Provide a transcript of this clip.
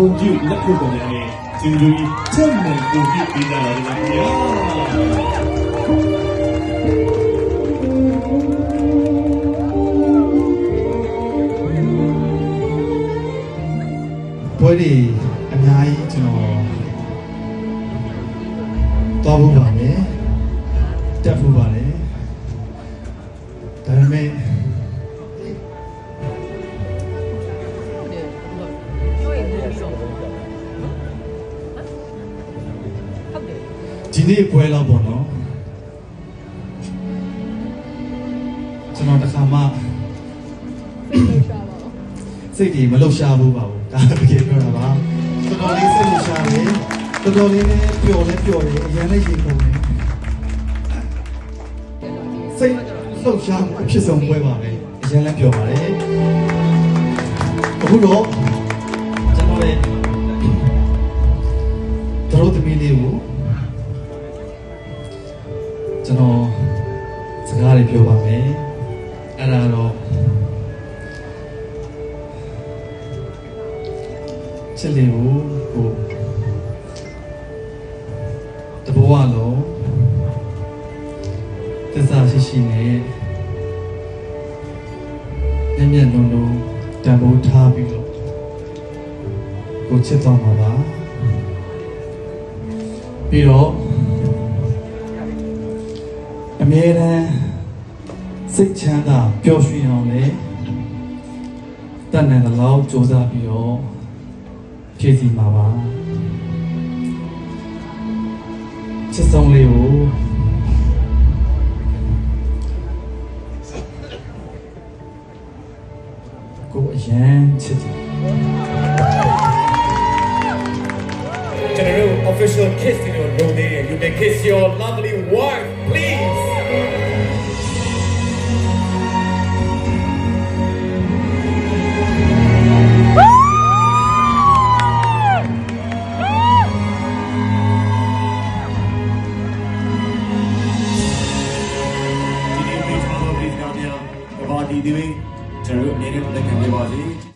ဂုဏ်ပြုလက်ခုပ်တော်များနဲ့ကျေးဇူးကြီးချက်မှန်ဂုဏ်ပြုပေးကြပါလိမ့်မယ်ခင်ဗျာပွဲတွေအများကြီးကျွန်တော်သွားဖို့ပါမယ်တက်ဖို့ပါလေဒါပေမဲ့ ဒီနေ့ပွဲတော့ပေါ့နော်ကျွန်တော်တစ်ခါမှစိတ်တွေမလှုပ်ရှားဘူးပါဘူးဒါတကယ်ပြောတာပါတော်တော်လေးစိတ်လှုပ်ရှားတယ်တော်တော်လေးလည်းပျော်လည်းပျော်တယ်အရင်လည်းရင်ကုန်တယ်စိတ်လှုပ်ရှားမှုအဖြစ်ဆုံးပွဲပါပဲအရင်လည်းပျော်ပါတယ်အခုတော့ကျွန်တော်ရဲ့ ကျွန်တော်စကားတွေပြောပါမယ်အဲ့ဒါတော့ချစ်လေးကိုကိုတဘောကလုံးသစ္စာရှိရှိနဲ့ညံ့ညံ့နုံနုံတန်ဖိုးထားပြီးတော့ကိုချစ်တော်မှာပါပြီးတော့အ မြဲတမ်းစိတ်ချမ်းသာပျော်ရွှင်အောင်လေတတ်နိုင်သလောက်ကြိုးစားပြီးတော့ဖြည့်ဆည်းမှာပါချစ်ဆုံးလေးကိုကိုအရန်ချစ်တယ်ကျွန်တော်တို့ official kiss တွေတော့လုပ်သေးတယ် you may kiss your lovely wife please ဘာဒီဒီဝေးကျွန်တော်တို့အနေနဲ့လက်ခံပြပါစေ